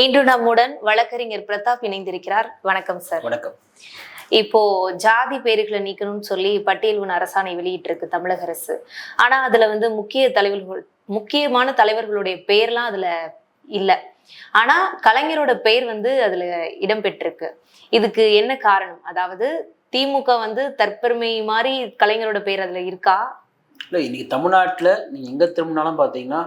இன்று நம்முடன் வழக்கறிஞர் பிரதாப் இணைந்திருக்கிறார். வணக்கம் சார் வணக்கம். இப்போ ஜாதி பேர்களை நீக்கணும்னு சொல்லி பட்டியல் உண் அரசாணை வெளியிட்டிருக்கு தமிழக அரசு. ஆனா அதுல வந்து முக்கிய தலைவர்கள் முக்கியமான தலைவர்களுடைய பெயர்லாம் அதுல இல்ல. ஆனா கலைஞரோட பெயர் வந்து அதுல இடம்பெற்றிருக்கு. இதுக்கு என்ன காரணம்? அதாவது திமுக வந்து தற்பெருமை மாதிரி கலைஞரோட பெயர் அதுல இருக்கா? இல்லை இன்னைக்கு தமிழ்நாட்டில் நீங்கள் எங்கே திரும்பினாலும் பார்த்தீங்கன்னா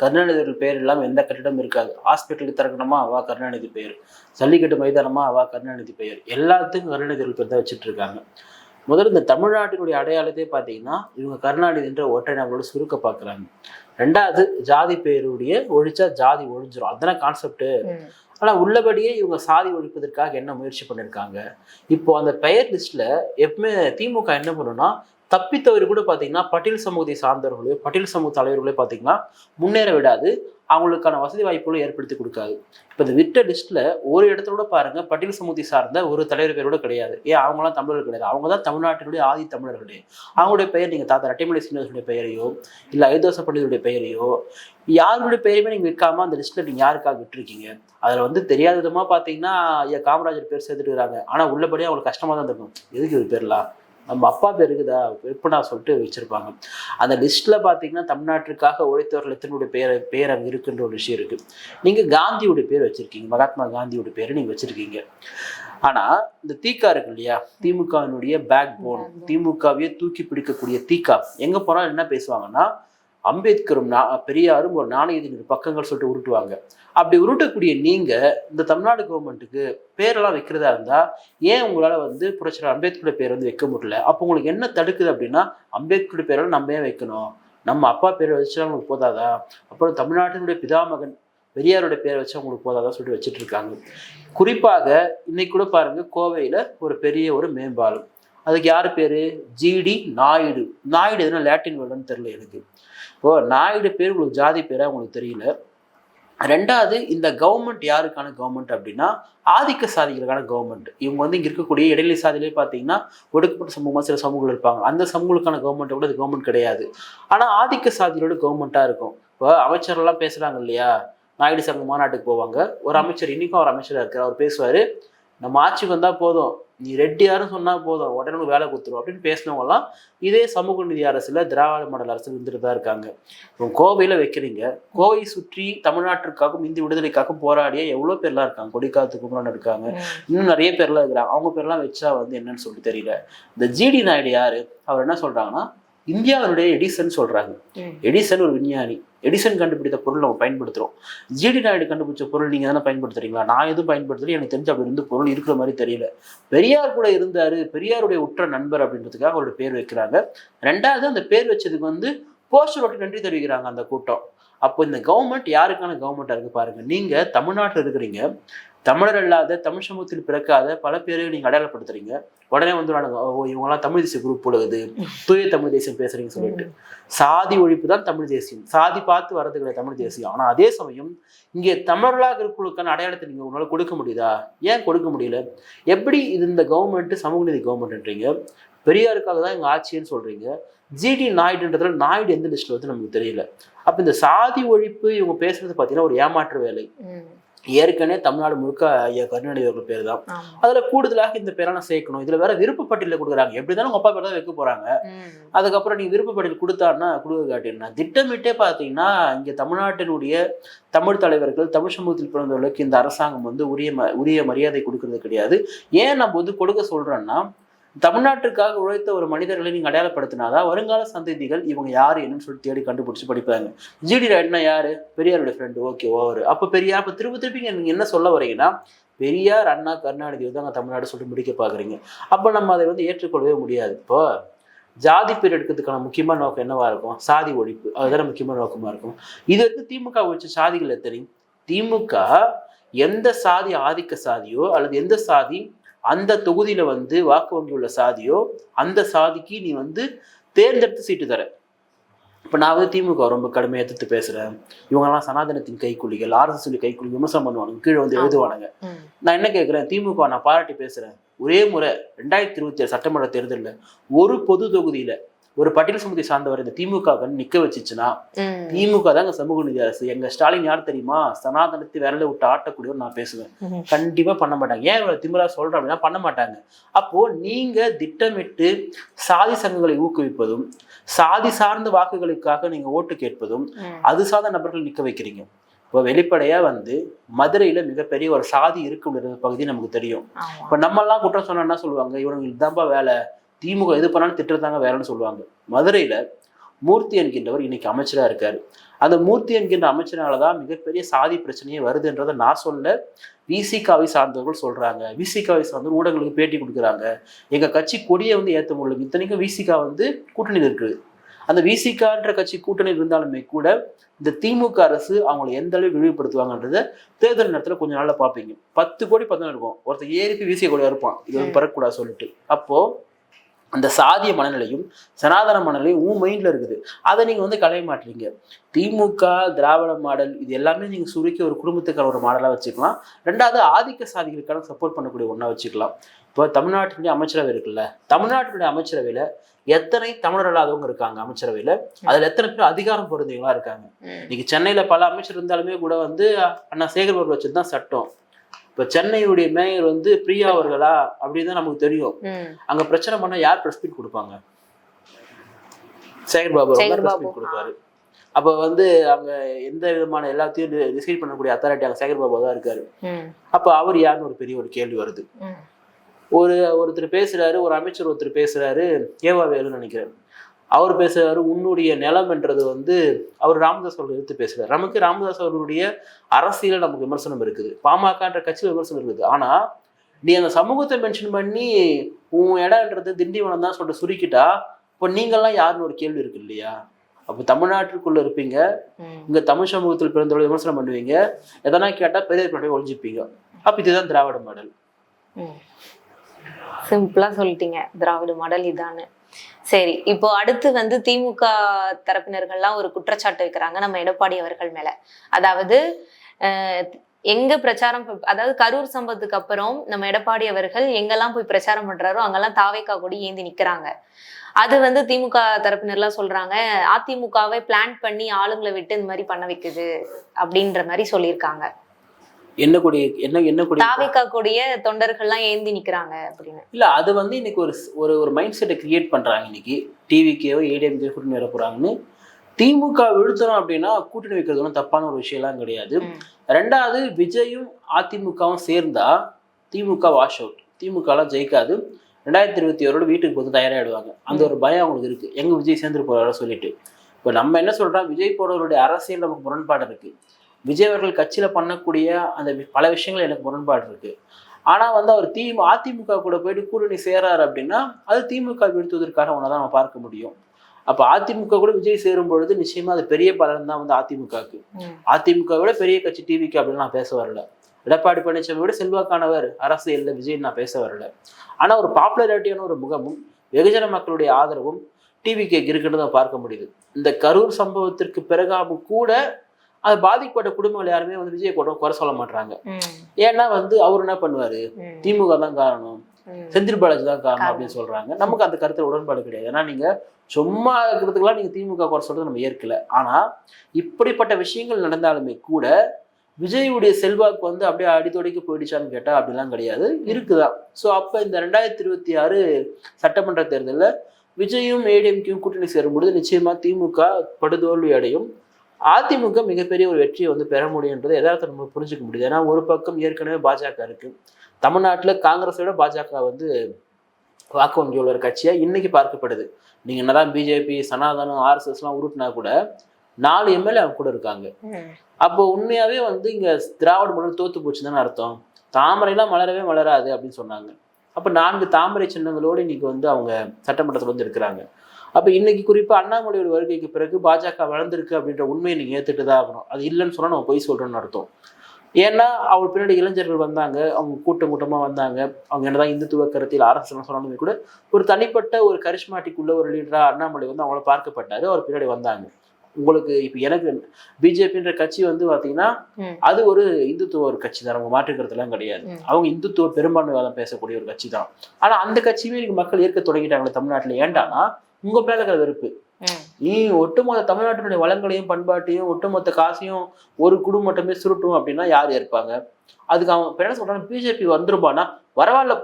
கருணாநிதி பேர் இல்லாமல் எந்த கட்டிடம் இருக்காது. ஹாஸ்பிட்டலுக்கு திறக்கணுமா அவா கருணாநிதி பெயர் ஜல்லிக்கட்டு மைதானமா அவா கருணாநிதி பெயர் எல்லாத்துக்கும் கருணாநிதி பேர் தான் வச்சுட்டு இருக்காங்க முதல்ல இந்த தமிழ்நாட்டினுடைய அடையாளத்தை பார்த்தீங்கன்னா இவங்க கருணாநிதின்ற ஒற்றை நபரோட சுருக்க பார்க்குறாங்க. ரெண்டாவது ஜாதி பேருடைய ஒழிச்சா ஜாதி ஒழிஞ்சிரும். அதுதானே கான்செப்ட் ஆனால் உள்ளபடியே இவங்க சாதி ஒழிப்பதற்காக என்ன முயற்சி பண்ணியிருக்காங்க இப்போ அந்த பெயர் லிஸ்ட்ல எப்பவுமே திமுக என்ன பண்ணுன்னா தப்பித்தவர் கூட பார்த்தீங்கன்னா பட்டியல் சமூகத்தை சார்ந்தவர்களே பட்டியல் சமூக தலைவர்களே பார்த்தீங்கன்னா முன்னேற விடாது. அவங்களுக்கான வசதி வாய்ப்புகளும் ஏற்படுத்தி கொடுக்காது. இப்போ இந்த விட்ட லிஸ்ட்டில் ஒரு இடத்துல கூட பாருங்கள் பட்டியல் சமூகத்தை சார்ந்த ஒரு தலைவர் பேர் கூட கிடையாது. ஏன் அவங்களாம் தமிழர்கள் கிடையாது. அவங்க தான் தமிழ்நாட்டினுடைய ஆதி தமிழர்களே. அவங்களுடைய பெயர் நீங்கள் தாத்தா ரட்டைமலை சீனிவாசனுடைய பெயரையோ இல்லை ஐதோச பண்டிதருடைய பெயரையோ யாருடைய பெயருமே நீங்கள் விற்காம அந்த லிஸ்ட்டில் நீங்கள் யாருக்காக விட்டுருக்கீங்க? அதில் வந்து தெரியாத விதமாக பார்த்தீங்கன்னா ஐயா காமராஜர் பேர் சேர்த்துட்டு ஆனால் உள்ளபடியே அவங்களுக்கு கஷ்டமாக தான் இருக்கும் எதுக்கு இது பேர்லாம்? நம்ம அப்பா பேர் இருக்குதா? எப்படா சொல்லிட்டு வச்சிருப்பாங்க. அந்த லிஸ்ட்ல பார்த்தீங்கன்னா தமிழ்நாட்டிற்காக உழைத்தவர்கள் எத்தனுடைய பேர் பேர் அங்கே இருக்குன்ற ஒரு விஷயம் இருக்கு. நீங்க காந்தியோட பேர் வச்சிருக்கீங்க. மகாத்மா காந்தியோட பேர் நீங்க வச்சிருக்கீங்க. ஆனா இந்த தீக்கா இருக்கு இல்லையா? திமுகவினுடைய பேக் போன் திமுகவையே தூக்கி பிடிக்கக்கூடிய தீக்கா. எங்க போனாலும் என்ன பேசுவாங்கன்னா அம்பேத்கரும் நா பெரியாரும் ஒரு நாணயத்தின் பக்கங்கள் சொல்லிட்டு உருட்டுவாங்க. அப்படி உருட்டக்கூடிய நீங்கள் இந்த தமிழ்நாடு கவர்மெண்ட்டுக்கு பேரெல்லாம் வைக்கிறதா இருந்தால் ஏன் உங்களால் வந்து புரட்சியாளர் அம்பேத்கரோட பேர் வந்து வைக்க முடியல? அப்போ உங்களுக்கு என்ன தடுக்குது அப்படின்னா அம்பேத்கரோட பேரெல்லாம் நம்ம ஏன் வைக்கணும்? நம்ம அப்பா பேரை வச்சா உங்களுக்கு போதாதா? அப்புறம் தமிழ்நாட்டினுடைய பிதாமகன் பெரியாரோட பேரை வச்சு அவங்களுக்கு போதாதான் சொல்லிட்டு வச்சுட்டு இருக்காங்க. குறிப்பாக இன்னைக்கு கூட பாருங்க கோவையில் ஒரு பெரிய ஒரு மேம்பாலம். அதுக்கு யார் பேர்? ஜிடி நாயுடு. நாயுடு எதுனா லாட்டின் வேர்டுன்னு தெரில எனக்கு. இப்போ நாயுடு பேர் உங்களுக்கு ஜாதி பேராக உங்களுக்கு தெரியல. ரெண்டாவது இந்த கவர்மெண்ட் யாருக்கான கவர்மெண்ட் அப்படின்னா ஆதிக்க சாதிகளுக்கான கவர்மெண்ட் இவங்க வந்து இங்கே இருக்கக்கூடிய இடைநிலை சாதியிலே பார்த்தீங்கன்னா ஒடுக்கப்பட்ட சமூகமாக சில சமூகங்கள் இருப்பாங்க. அந்த சமூகங்களுக்கான கவர்மெண்ட் கூட அது கவர்மெண்ட் கிடையாது. ஆனால் ஆதிக்க சாதிகளோட கவர்மெண்ட்டாக இருக்கும். இப்போ அமைச்சர்லாம் பேசுகிறாங்க இல்லையா? நாயுடு சங்க மாநாட்டுக்கு போவாங்க. ஒரு அமைச்சர் இன்னைக்கும் அவர் அமைச்சராக இருக்கார். அவர் பேசுவார் நம்ம ஆட்சிக்கு வந்தால் போதும். நீ ரெட்டியாருன்னு சொன்னால் போதும். உடனே வேலை கொடுத்துரும் அப்படின்னு பேசினவங்கலாம் இதே சமூக நீதி அரசுல திராவிட மாடல் அரசு இருந்துட்டு தான் இருக்காங்க. இப்போ கோவையில் வைக்கிறீங்க. கோவை சுற்றி தமிழ்நாட்டிற்காகவும் இந்திய விடுதலைக்காகவும் போராடிய எவ்வளோ பேர்லாம் இருக்காங்க? கொடிக்காத்து குமரன் இருக்காங்க. இன்னும் நிறைய பேர்லாம் இருக்கிறாங்க. அவங்க பேர்லாம் வச்சா வந்து என்னன்னு சொல்லிட்டு தெரியல. இந்த ஜிடி நாயுடு யாரு? அவர் என்ன சொல்றாங்கன்னா இந்தியாவினுடைய எடிசன் சொல்றாங்க. எடிசன் ஒரு விஞ்ஞானி. எடிசன் கண்டுபிடித்த பொருள் நம்ம பயன்படுத்துறோம். ஜிடி நாயுடு கண்டுபிடிச்ச பொருள் நீங்க தானே பயன்படுத்துறீங்களா? நான் எதுவும் பயன்படுத்தல எனக்கு தெரிஞ்ச அப்படி இருந்து பொருள் இருக்கிற மாதிரி தெரியல. பெரியார் கூட இருந்தாரு. பெரியாருடைய உற்ற நண்பர் அப்படின்றதுக்காக அவரோட பேர் வைக்கிறாங்க. ரெண்டாவது அந்த பேர் வச்சதுக்கு வந்து போஸ்டர் ஒட்டி நன்றி தெரிவிக்கிறாங்க அந்த கூட்டம். அப்போ இந்த கவர்மெண்ட் யாருக்கான கவர்மெண்டா இருக்கு பாருங்க. நீங்க தமிழ்நாட்டில் இருக்கிறீங்க. தமிழர் அல்லாத தமிழ் சமூகத்தில் பிறக்காத பல பேரை நீங்கள் அடையாளப்படுத்துறீங்க. உடனே வந்து ஓ இவங்கெல்லாம் தமிழ் தேசிய குரூப் போடுவது தூய தமிழ் தேசியம் பேசுறீங்கன்னு சொல்லிட்டு. சாதி ஒழிப்பு தான் தமிழ் தேசியம். சாதி பார்த்து வர்றது கிடையாது தமிழ் தேசியம். ஆனால் அதே சமயம் இங்கே தமிழர்களாக இருக்கிறவங்களுக்கான அடையாளத்தை நீங்கள் உங்களால கொடுக்க முடியுதா? ஏன் கொடுக்க முடியல? எப்படி இது இந்த கவர்மெண்ட் சமூக நீதி கவர்மெண்ட்ன்றீங்க பெரியாருக்காக தான் எங்க ஆட்சின்னு சொல்றீங்க. ஜிடி நாயுடுன்றதுல நாயுடு எந்த லிஸ்ட்ல வந்து நமக்கு தெரியல. அப்ப இந்த சாதி ஒழிப்பு இவங்க பேசுறது பாத்தீங்கன்னா ஒரு ஏமாற்று வேலை. ஏற்கனவே தமிழ்நாடு முழுக்க ஐயா கருணாநிதி அவர்கள் பேர் தான். அதுல கூடுதலாக இந்த பேரெல்லாம் சேர்க்கணும். இதுல வேற விருப்பப்பட்டியல கொடுக்குறாங்க. எப்படி தானே உங்க அப்பா பேர் தான் வைக்க போறாங்க. அதுக்கப்புறம் நீங்க விருப்பப்பட்டியல் கொடுத்தாருன்னா கொடுக்க காட்டினா திட்டமிட்டே பார்த்தீங்கன்னா இங்க தமிழ்நாட்டினுடைய தமிழ் தலைவர்கள் தமிழ் சமூகத்தில் பிறந்தவர்களுக்கு இந்த அரசாங்கம் வந்து உரிய உரிய மரியாதை கொடுக்கறது கிடையாது. ஏன் நம்ம வந்து கொடுக்க சொல்றோம்னா தமிழ்நாட்டுக்காக உழைத்த ஒரு மனிதர்களை நீங்க அடையாளப்படுத்தினாதான் வருங்கால சந்ததிகள் இவங்க யாரு என்னன்னு சொல்லி தேடி கண்டுபிடிச்சு படிப்பாங்க. ஜிடி ராய்னா யாரு? பெரியாருடைய ஃப்ரெண்டு ஓகே ஓவர் அப்ப பெரியார் அப்ப திரும்ப திருப்பி நீங்க என்ன சொல்ல வரீங்கன்னா பெரியார் அண்ணா கருணாநிதி வந்து அங்கே தமிழ்நாடு சொல்லிட்டு முடிக்க பார்க்குறீங்க அப்போ நம்ம அதை வந்து ஏற்றுக்கொள்ளவே முடியாது. இப்போ ஜாதி பேர் எடுக்கிறதுக்கான முக்கியமான நோக்கம் என்னவா இருக்கும்? சாதி ஒழிப்பு. அதுதான் முக்கியமான நோக்கமா இருக்கும். இது வரைக்கும் திமுக ஒழிச்ச சாதிகள் எத்தனை? திமுக எந்த சாதி ஆதிக்க சாதியோ அல்லது எந்த சாதி அந்த தொகுதியில வந்து வாக்கு வங்கி உள்ள சாதியோ அந்த சாதிக்கு நீ வந்து தேர்ந்தெடுத்து சீட்டு தர. இப்போ நான் வந்து திமுக ரொம்ப கடுமையாக எதிர்த்து பேசுறேன். இவங்கெல்லாம் சனாதனத்தின் கைக்கூலிகள் ஆர்எஸ்எஸ் சொல்லி கைக்கூலி விமர்சனம் பண்ணுவாங்க கீழே வந்து எழுதுவானுங்க. நான் என்ன கேட்குறேன் திமுக நான் பாராட்டி பேசுறேன். ஒரே முறை ரெண்டாயிரத்தி இருபத்தி ஏழு சட்டமன்ற தேர்தலில் ஒரு பொது தொகுதியில ஒரு பட்டியல் சமூகத்தை சார்ந்தவர் இந்த திமுக நிக்க வச்சுச்சுன்னா. திமுக தாங்க சமூக நீதி அரசு. எங்க ஸ்டாலின் யார் தெரியுமா? சனாதனத்தை விரல விட்டு ஆட்டக்கூடியவர் நான் பேசுவேன். கண்டிப்பா பண்ண மாட்டாங்க. ஏன் இவ்வளவு திமிரா சொல்றேன் அப்படின்னா பண்ண மாட்டாங்க. அப்போ நீங்க திட்டமிட்டு சாதி சங்கங்களை ஊக்குவிப்பதும் சாதி சார்ந்த வாக்குகளுக்காக நீங்க ஓட்டு கேட்பதும். அது சார்ந்த நபர்கள் நிக்க வைக்கிறீங்க. இப்போ வெளிப்படையா வந்து மதுரையில மிகப்பெரிய ஒரு சாதி இருக்குன்ற பகுதி நமக்கு தெரியும். இப்ப நம்ம எல்லாம் குற்றம் சொன்னா என்ன சொல்லுவாங்க? இவனுங்களுக்கு இதுதான்ப்பா வேலை. திமுக எது பண்ணாலும் திட்டுறதாங்க வேலைன்னு சொல்லுவாங்க. மதுரையில மூர்த்தி என்கின்றவர் இன்னைக்கு அமைச்சரா இருக்காரு. அந்த மூர்த்தி என்கின்ற அமைச்சராலதான் மிகப்பெரிய சாதி பிரச்சனையே வருதுன்றதை நான் சொல்ல விசிகாவை சார்ந்தவர்கள் சொல்றாங்க. விசிகாவை சார்ந்தவர்கள் ஊடகங்களுக்கு பேட்டி கொடுக்குறாங்க. எங்க கட்சி கொடியை வந்து ஏத்த முடியல. இத்தனைக்கும் விசிகா வந்து கூட்டணியில் இருக்குது. அந்த விசிகான்ற கட்சி கூட்டணியில் இருந்தாலுமே கூட இந்த திமுக அரசு அவங்களை எந்த அளவுக்கு இழிவுபடுத்துவாங்கன்றத தேர்தல் நேரத்துல கொஞ்ச நாள்ல பார்ப்பீங்க. பத்து கோடி பத்தம் இருக்கும். ஒருத்தர் ஏறிக்கு வீசிய கோடியா இருப்பான். இது வந்து பறக்கூடாது சொல்லிட்டு. அப்போ அந்த சாதிய மனநிலையும் சனாதன மனநிலையும் உன் மைண்ட்ல இருக்குது. அதை நீங்க வந்து களைய மாட்டீங்க. திமுக திராவிட மாடல் இது எல்லாமே நீங்க சுருக்கி ஒரு குடும்பத்துக்கான ஒரு மாடலா வச்சுக்கலாம். ரெண்டாவது ஆதிக்க சாதிகளுக்கான சப்போர்ட் பண்ணக்கூடிய ஒண்ணா வச்சுக்கலாம். இப்போ தமிழ்நாட்டினுடைய அமைச்சரவை இருக்குல்ல தமிழ்நாட்டினுடைய அமைச்சரவையில எத்தனை தமிழர் அல்லாதவங்க இருக்காங்க அமைச்சரவையில? அதுல எத்தனை பேர் அதிகாரம் பொருந்தவங்களா இருக்காங்க. இன்னைக்கு சென்னையில பல அமைச்சர் இருந்தாலுமே கூட வந்து அண்ணா சேகர் பாபு வச்சது தான் சட்டம். இப்ப சென்னையுடைய மேயர் வந்து பிரியா அவர்களா அப்படின்னு தான் நமக்கு தெரியும். அங்க பிரச்சனை பண்ணா யார் பிரஸ் மீட் கொடுப்பாங்க சேகர் பாபு பிரஸ். மீட் கொடுப்பாரு அப்ப வந்து அங்க எந்த விதமான எல்லாத்தையும் டிசைட் பண்ணக்கூடிய அத்தாரிட்டி அங்க சேகர் பாபு தான் இருக்காரு. அப்ப அவர் யாருன்னு ஒரு பெரிய ஒரு கேள்வி வருது. ஒரு ஒருத்தர் பேசுறாரு ஒரு அமைச்சர் ஒருத்தர் பேசுறாரு ஏவா வேலுன்னு நினைக்கிறேன் அவர் பேசுறாரு உன்னுடைய நிலம்ன்றது வந்து அவர் ராமதாஸ் அவர்கள் எடுத்து பேசுறாரு. நமக்கு ராமதாஸ் அவர்களுடைய அரசியல நமக்கு விமர்சனம் இருக்குது. பாமகன்ற கட்சியில் விமர்சனம் இருக்குது. ஆனா நீ அந்த சமூகத்தை மென்ஷன் பண்ணி உன் இடம்ன்றது திண்டிவனம் தான் சொல்லிட்டு சுருக்கிட்டா இப்போ நீங்கெல்லாம் யாருன்னு ஒரு கேள்வி இருக்கு இல்லையா? அப்போ தமிழ்நாட்டுக்குள்ள இருப்பீங்க. இங்க தமிழ் சமூகத்தில் பிறந்தவர்கள் விமர்சனம் பண்ணுவீங்க. எதனா கேட்டா பெரிய பின்னாடி ஒழிஞ்சுப்பீங்க. அப்ப இதுதான் திராவிட மாடல். ம். சிம்பிளா சொல்லிட்டீங்க. திராவிட மாடல் இதான்னு. சரி இப்போ அடுத்து வந்து திமுக தரப்பினர்கள்லாம் ஒரு குற்றச்சாட்டு வைக்கிறாங்க நம்ம எடப்பாடி அவர்கள் மேல. அதாவது எங்க பிரச்சாரம் அதாவது கரூர் சம்பவத்துக்கு அப்புறம் நம்ம எடப்பாடி அவர்கள் எங்கெல்லாம் போய் பிரச்சாரம் பண்றாரோ அங்கெல்லாம் தாவேக்கா கொடி ஏந்தி நிக்கிறாங்க. அது வந்து திமுக தரப்பினர்லாம் சொல்றாங்க அதிமுகவை பிளான் பண்ணி ஆளுங்களை விட்டு இந்த மாதிரி பண்ண வைக்குது அப்படின்ற மாதிரி சொல்லியிருக்காங்க. என்ன கொடி என்ன என்ன கொடி? தாவேக்கா கொடிய தொண்டர்கள்லாம் ஏந்தி நிக்கிறாங்க அப்படின்னு. இல்ல அது வந்து இன்னைக்கு ஒரு ஒரு ஒரு மைண்ட் செட்டை கிரியேட் பண்றாங்க இன்னைக்கு. டிவிக்கேவோ ஏடிஎம்கே கூட்டணி வர போறாங்கன்னு. திமுக வீழ்த்தணும் அப்படின்னா கூட்டணி வைக்கிறது ஒன்றும் தப்பான ஒரு விஷயம்லாம் கிடையாது. ரெண்டாவது விஜயும் அதிமுகவும் சேர்ந்தா திமுக வாஷ் அவுட் திமுகலாம் ஜெயிக்காது. ரெண்டாயிரத்தி இருபத்தி ஆறோட வீட்டுக்கு வந்து தயாராகிடுவாங்க அந்த ஒரு பயம் அவங்களுக்கு இருக்கு. எங்க விஜய் சேர்ந்துட்டு போறாரோ சொல்லிட்டு. இப்போ நம்ம என்ன சொல்றோம்? விஜய் போடுறவருடைய அரசியல் நமக்கு முரண்பாடு இருக்கு. விஜய் அவர்கள் கட்சியில பண்ணக்கூடிய அந்த பல விஷயங்கள் எனக்கு முரண்பாடு இருக்கு. ஆனா வந்து அவர் தி அதிமுக கூட போயிட்டு கூட்டணி சேராரு அப்படின்னா அது திமுக வீழ்த்துவதற்கான ஒன்றை தான் நம்ம பார்க்க முடியும். அப்ப அதிமுக கூட விஜய் சேரும் பொழுது நிச்சயமா அது பெரிய பலன் தான் வந்து அதிமுகவுக்கு. அதிமுக விட பெரிய கட்சி டிவிக்கு அப்படின்னு நான் பேச வரல. எடப்பாடி பழனிசாமி விட செல்வாக்கானவர் அரசியல்ல விஜய் நான் பேச வரல. ஆனா ஒரு பாப்புலாரிட்டியான ஒரு முகமும் வெகுஜன மக்களுடைய ஆதரவும் டிவிக்கு இருக்குன்னு தான் பார்க்க முடியுது. இந்த கரூர் சம்பவத்திற்கு பிறகாவும் கூட அது பாதிக்கப்பட்ட குடும்பங்கள் யாருமே வந்து விஜய் கூட குறை சொல்ல மாட்டாங்க. ஏன்னா வந்து அவர் என்ன பண்ணுவாரு. திமுக தான் காரணம். செந்தில் பாலாஜி தான் காரணம். அப்படின்னு சொல்றாங்க. நமக்கு அந்த கருத்துல உடன்பாடு கிடையாது. ஏன்னா நீங்க சும்மா இருக்கிறதுக்கெல்லாம் நீங்க திமுக குறை சொல்றது நம்ம ஏற்கல. ஆனா இப்படிப்பட்ட விஷயங்கள் நடந்தாலுமே கூட விஜயுடைய செல்வாக்கு வந்து அப்படியே அடித்தொடைக்கு போயிடுச்சான்னு கேட்டா அப்படிலாம் கிடையாது. இருக்குதான் ஸோ அப்ப இந்த ரெண்டாயிரத்தி இருபத்தி ஆறு சட்டமன்ற தேர்தலில் விஜயும் ஏடிஎம்கேயும் கூட்டணி சேரும்பொழுது நிச்சயமா திமுக படுதோல்வி அடையும். அதிமுக மிகப்பெரிய ஒரு வெற்றியை வந்து பெற முடியுன்றது எதார்த்தம் நம்ம புரிஞ்சுக்க முடியுது. ஏன்னா ஒரு பக்கம் ஏற்கனவே பாஜக இருக்கு. தமிழ்நாட்டுல காங்கிரஸை விட பாஜக வந்து வாக்கு வங்கி உள்ள ஒரு கட்சியா இன்னைக்கு பார்க்கப்படுது. நீங்க என்னதான் பிஜேபி சனாதனம் ஆர்எஸ்எஸ்லாம் உருட்டினா கூட நாலு எம்எல்ஏ அவங்க கூட இருக்காங்க. அப்போ உண்மையாவே வந்து இங்க திராவிட மாடல் தோத்து போச்சுன்னு அர்த்தம். தாமரைலாம் மலரவே மலராது அப்படின்னு சொன்னாங்க. அப்ப நான்கு தாமரை சின்னங்களோடு இன்னைக்கு வந்து அவங்க சட்டமன்றத்தில் வந்து இருக்கிறாங்க. அப்ப இன்னைக்கு குறிப்பா அண்ணாமலையோட வருகைக்கு பிறகு பாஜக வளர்ந்திருக்கு அப்படின்ற உண்மையை நீங்க ஏத்துட்டு தான் ஆகணும். அது இல்லைன்னு சொன்னா நம்ம பொய் சொல்றோம்னு அர்த்தம். ஏன்னா அவர் பின்னாடி இளைஞர்கள் வந்தாங்க அவங்க கூட்டம் கூட்டமா வந்தாங்க. அவங்க என்னதான் இந்துத்துவ கருத்தில் அரசு சொன்னாலுமே கூட ஒரு தனிப்பட்ட ஒரு கரிஷ்மாட்டிக் உள்ள ஒரு லீடரா அண்ணாமலை வந்து அவங்கள பார்க்கப்பட்டாரு அவர் பின்னாடி வந்தாங்க. உங்களுக்கு இப்ப எனக்கு பிஜேபின்ற கட்சி வந்து பாத்தீங்கன்னா ம். அது ஒரு இந்துத்துவ ஒரு கட்சி தான். அவங்க மாற்றுக்கிறதுலாம் கிடையாது. அவங்க இந்துத்துவ பெரும்பான்மைவாதம் பேசக்கூடிய ஒரு கட்சி தான். ஆனா அந்த கட்சியுமே இன்னைக்கு மக்கள் ஏற்க தொடங்கிட்டாங்களே தமிழ்நாட்டுல. ஏண்டானா உங்க மேல இருக்கிற வெறுப்பு. நீ ஒட்டுமொத்த தமிழ்நாட்டினுடைய வளங்களையும் பண்பாட்டையும் ஒட்டுமொத்த காசையும் ஒரு குடும்பம் மட்டுமே சுருட்டும் அப்படின்னா யார் ஏற்பாங்க அதுக்கு அவன் என்ன சொல்றாங்க பிஜேபி வந்துருப்பானா பரவாயில்ல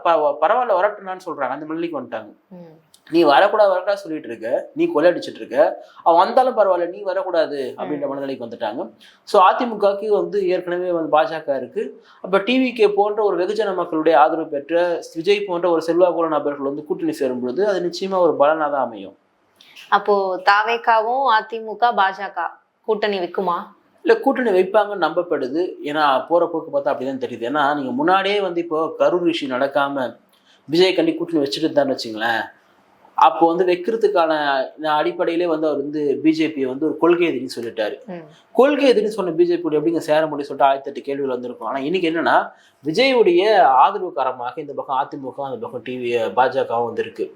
பரவாயில்ல வரட்டும்னான்னு சொல்றாங்க அந்த நிலைக்கு வந்துட்டாங்க. நீ வரக்கூடாது வரக்கூடாது சொல்லிட்டு இருக்க. நீ கொள்ளையடிச்சிட்டு இருக்க. அவன் வந்தாலும் பரவாயில்ல நீ வரக்கூடாது அப்படின்ற மனநிலைக்கு வந்துட்டாங்க. ஸோ அதிமுகவுக்கு வந்து ஏற்கனவே வந்து பாஜக இருக்கு. அப்ப டிவிகே போன்ற ஒரு வெகுஜன மக்களுடைய ஆதரவு பெற்ற விஜய் போன்ற ஒரு செல்வாக்குள்ள நபர்கள் வந்து கூட்டணி சேரும் பொழுது அது நிச்சயமா ஒரு பலனாக தான் அமையும். அப்போ தாவேக்காவும் அதிமுக பாஜக கூட்டணி வைக்குமா? இல்லை கூட்டணி வைப்பாங்கன்னு நம்பப்படுது. ஏன்னா போற போக்கு பார்த்தா அப்படிதான் தெரியுது. ஏன்னா நீங்க முன்னாடியே வந்து இப்போ கரூர் விஷயம் நடக்காம விஜய் கண்டி கூட்டணி வச்சுட்டு இருந்தான்னு வச்சுங்களேன். அப்போ வந்து வைக்கிறதுக்கான அடிப்படையிலே வந்து அவர் வந்து பிஜேபியை வந்து ஒரு கொள்கை எதிரின்னு சொல்லிட்டாரு. கொள்கை எதிரின்னு சொன்ன பிஜேபி எப்படிங்க சேர முடியும் சொல்லிட்டு ஆயிரத்தி எட்டு கேள்விகள் வந்திருக்கும். ஆனா இன்னைக்கு என்னன்னா விஜயுடைய ஆதரவுக்காரமாக இந்த பக்கம் அதிமுக அந்த பக்கம் டிவி பாஜகவும் வந்திருக்கு.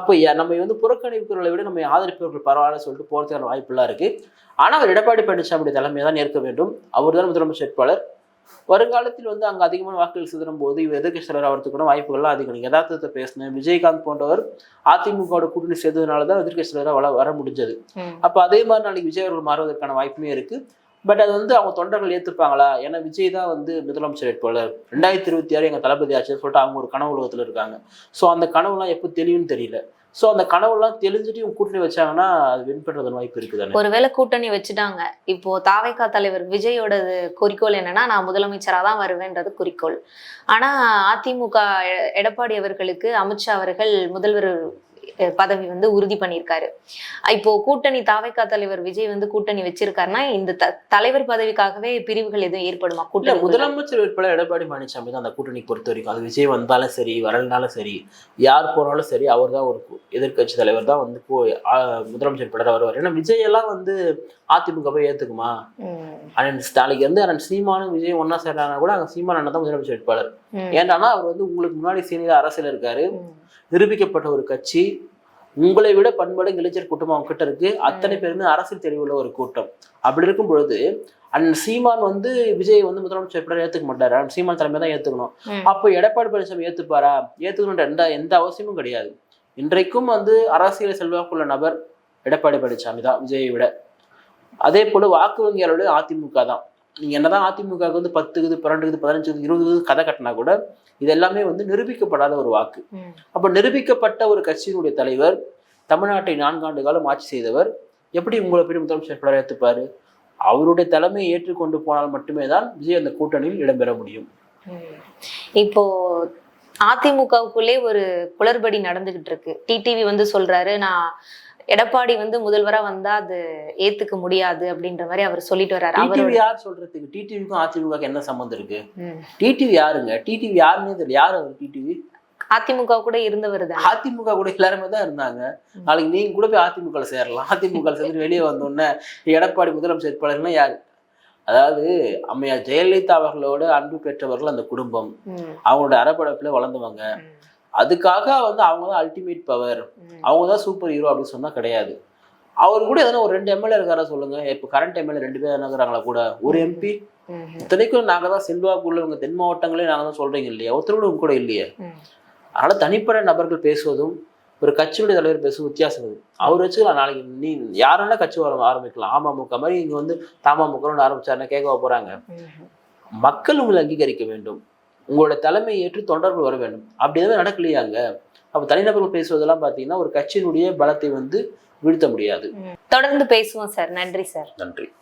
அப்போ நம்ம வந்து புறக்கணிப்புகளை விட நம்ம ஆதரிப்பவர்கள் பரவாயில்ல சொல்லிட்டு போறதுக்கான வாய்ப்புலாம் இருக்கு. ஆனா அவர் எடப்பாடி பழனிசாமி தலைமையை தான் ஏற்க வேண்டும். அவர் தான் முதலமைச்சர் வேட்பாளர். வருங்காலத்தில் வந்து அங்க அதிகமான வாக்குகள் சிதறும் போது இவர் எதிர்க்கட்சி தலைவர் ஆகிறதுக்கான வாய்ப்புகள்லாம் அதிகம் யதார்த்தத்தை பேசினேன். விஜயகாந்த் போன்றவர் அதிமுகவோட கூட்டணி சேர்ந்ததுனால தான் எதிர்க்கட்சி தலைவராக வர முடிஞ்சது. அப்போ அதே மாதிரி நாளைக்கு விஜய் அவர்கள் மாறுவதற்கான வாய்ப்புமே இருக்கு. பட் அது வந்து அவங்க தொண்டர்கள் ஏத்துப்பாங்களா? ஏன்னா விஜய் தான் வந்து முதலமைச்சர் வேட்பாளர். ரெண்டாயிரத்தி இருபத்தி ஆறு எங்க தளபதி ஆச்சுன்னு சொல்லிட்டு அவங்க ஒரு கனவு உலகத்துல இருக்காங்க. ஸோ அந்த கனவுலாம் எப்போ தெளிவுன்னு தெரியல. ஸோ அந்த கனவுலாம் தெளிஞ்சுட்டு கூட்டணி வச்சாங்கன்னா அது வின் பண்ணுறது வாய்ப்பு இருக்குது ஒருவேளை கூட்டணி வச்சுட்டாங்க. இப்போ தாவைக்கா தலைவர் விஜயோட குறிக்கோள் என்னன்னா நான் முதலமைச்சராக தான் வருவேன்றது குறிக்கோள். ஆனா அதிமுக எடப்பாடி அவர்களுக்கு அமித்ஷா அவர்கள் முதல்வர் பதவி வந்து உறுதி பண்ணியிருக்காரு. இப்போ கூட்டணி தாவேக்கா தலைவர் விஜய் வந்து கூட்டணி வச்சிருக்காருன்னா இந்த தலைவர் பதவிக்காகவே பிரிவுகள் எதுவும் ஏற்படுமா? கூட்டணி முதலமைச்சர் வேட்பாளர் எடப்பாடி பழனிசாமி தான் அந்த கூட்டணி பொறுத்த வரைக்கும். அது விஜய் வந்தாலும் சரி வரலனாலும் சரி யார் போனாலும் சரி அவர் தான் ஒரு எதிர்க்கட்சி தலைவர் தான் வந்து முதலமைச்சர் வேட்பாளர் வருவார். ஏன்னா விஜய் எல்லாம் வந்து அதிமுக போய் ஏத்துக்குமா? அண்ணன் நாளைக்கு வந்து அண்ணன் சீமானும் விஜய் ஒன்னா சேர்றாங்கன்னா கூட அங்க சீமான் அண்ணன் தான் முதலமைச்சர் வேட்பாளர். ஏன்னா அவர் வந்து உங்களுக்கு முன்னாடி சீனியர் அரசியல் இருக்காரு. நிரூபிக்கப்பட்ட ஒரு கட்சி. உங்களை விட பண்படு இளைஞர் கூட்டம் அவங்க கிட்ட இருக்கு. அத்தனை பேருமே அரசியல் தெளிவுள்ள ஒரு கூட்டம். அப்படி இருக்கும் பொழுது அண்ணன் சீமான் வந்து விஜய் வந்து முதலமைச்சர் வேட்பாளர் ஏத்துக்க மாட்டாரு. அண்ணன் சீமான் தலைமை தான் ஏத்துக்கணும். அப்போ எடப்பாடி பழனிசாமி ஏத்துப்பாரா? ஏத்துக்கணுன்ற எந்த எந்த அவசியமும் கிடையாது. இன்றைக்கும் வந்து அரசியல் செல்வாக்குள்ள நபர் எடப்பாடி பழனிசாமி தான் விஜயை விட. அதே போல வாக்கு வங்கியாளோட அதிமுக தான். நீங்க என்னதான் அதிமுக வந்து பத்துக்குது பன்னெண்டுக்குது பதினஞ்சுக்குது இருபது கதை கட்டினா கூட இது எல்லாமே வந்து நிரூபிக்கப்படாத ஒரு வாக்கு. அப்ப நிரூபிக்கப்பட்ட ஒரு கட்சியினுடைய தலைவர் தமிழ்நாட்டை நான்காண்டு காலம் ஆட்சி செய்தவர் எப்படி உங்களை போய் முதலமைச்சர் வேட்பாளர் ஏத்துப்பாரு அவருடைய தலைமையை ஏற்றுக்கொண்டு போனால் மட்டுமே தான் விஜய் அந்த கூட்டணியில் இடம்பெற முடியும். இப்போ அதிமுகவுக்குள்ளே ஒரு குளறுபடி நடந்துகிட்டு இருக்கு டிடிவி வந்து சொல்றாரு நான் எடப்பாடி வந்து முதல்வரா வந்தா அது ஏத்துக்க முடியாது அப்படின்ற மாதிரி அவர் சொல்லிட்டு வர்றாரு. அவரோட யார் சொல்றதுக்கு? டிடிவிக்கும் அதிமுக என்ன சம்மந்தம் இருக்கு. டிடிவி யாருங்க? டிடிவி யாருன்னே தெரியல. யார் அவர் டிடிவி அதிமுக கூட இருந்தவர் தான். அதிமுக கூட எல்லாருமே தான் இருந்தாங்க. நாளைக்கு நீங்க கூட போய் அதிமுக சேரலாம். அதிமுக சேர்ந்து வெளியே வந்தோடனே எடப்பாடி முதலமைச்சர் வேட்பாளர்னா யாரு? அதாவது அம்மையார் ஜெயலலிதா அவர்களோட அன்பு பெற்றவர்கள் அந்த குடும்பம். அவங்களோட அறப்படப்புல வளர்ந்தவங்க. அதுக்காக வந்து அவங்க தான் அல்டிமேட் பவர். அவங்க தான் சூப்பர் ஹீரோ அப்படின்னு சொன்னா கிடையாது. அவர் கூட எதனா ஒரு ரெண்டு எம்எல்ஏ இருக்காரா சொல்லுங்க. இப்போ கரண்ட் எம்எல்ஏ ரெண்டு பேர் இருக்கிறாங்களா கூட? ஒரு எம்பி இத்தனைக்கும் நாங்க தான் செல்வாக்கு உள்ளவங்க தென் மாவட்டங்களே நாங்க தான் சொல்றீங்க இல்லையா? ஒருத்தர் கூட கூட இல்லையே. அதனால தனிப்பட்ட நபர்கள் பேசுவதும் ஒரு கட்சியுடைய தலைவர் பேசும் வித்தியாசம் இருக்குது அவர் வச்சுக்கலாம் நாளைக்கு நீ யாருன்னா கட்சி வர ஆரம்பிக்கலாம். அமமுக மாதிரி இங்க வந்து தமமுக ஆரம்பிச்சாருன்னா கேட்க போறாங்க. மக்கள் உங்களை அங்கீகரிக்க வேண்டும். உங்களோட தலைமையை ஏற்று தொண்டர்கள் வர வேண்டும். அப்படி எதுவும் நடக்கலையாங்க? அப்ப தனிநபர்கள் பேசுவதெல்லாம் பாத்தீங்கன்னா ஒரு கட்சியினுடைய பலத்தை வந்து வீழ்த்த முடியாது. தொடர்ந்து பேசுவோம் சார். நன்றி சார். நன்றி.